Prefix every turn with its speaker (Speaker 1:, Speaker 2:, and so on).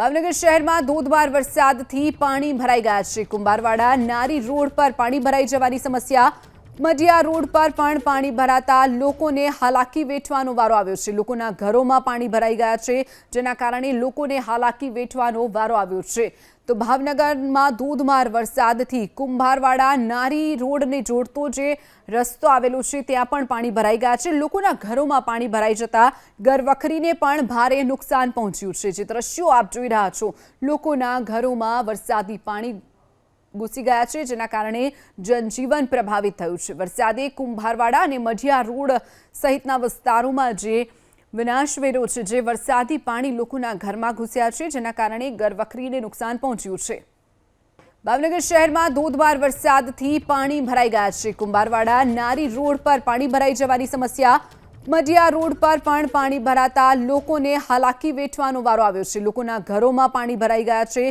Speaker 1: ભાવનગર શહેરમાં ધોધમાર વરસાદથી પાણી ભરાઈ ગયા છે. કુંભારવાડા નારી રોડ પર પાણી ભરાઈ જવાની સમસ્યા મઢિયા રોડ પર પણ પાણી ભરાતા લોકોને હાલાકી વેઠવાનો વારો આવ્યો છે. લોકોના ઘરોમાં પાણી ભરાઈ ગયા છે, જેના કારણે લોકોને હાલાકી વેઠવાનો વારો આવ્યો છે. તો ભાવનગરમાં ધોધમાર વરસાદથી કુંભારવાડા નારી રોડને જોડતો જે રસ્તો આવેલો છે, ત્યાં પણ પાણી ભરાઈ ગયા છે. લોકોના ઘરોમાં પાણી ભરાઈ જતા ઘરવખરીને પણ ભારે નુકસાન પહોંચ્યું છે. જે દ્રશ્યો આપ જોઈ રહ્યા છો, લોકોના ઘરોમાં વરસાદી પાણી ઘૂસી ગયા છે, જેના કારણે જનજીવન પ્રભાવિત થયું છે. વરસાદે કુંભારવાડા અને મઢિયા રોડ સહિતના વિસ્તારોમાં જે વિનાશ વેરો છે, જે વરસાદી પાણી લોકોના ઘરમાં ઘૂસ્યા છે, જેના કારણે ઘરવખરીને નુકસાન પહોંચ્યું છે. ભાવનગર શહેરમાં ધોધમાર વરસાદથી પાણી ભરાઈ ગયા છે. કુંભારવાડા નારી રોડ પર પાણી ભરાઈ જવાની સમસ્યા. મઢિયા રોડ પર પણ પાણી ભરાતા લોકોને હાલાકી વેઠવાનો વારો આવ્યો છે. લોકોના ઘરોમાં પાણી ભરાઈ ગયા છે.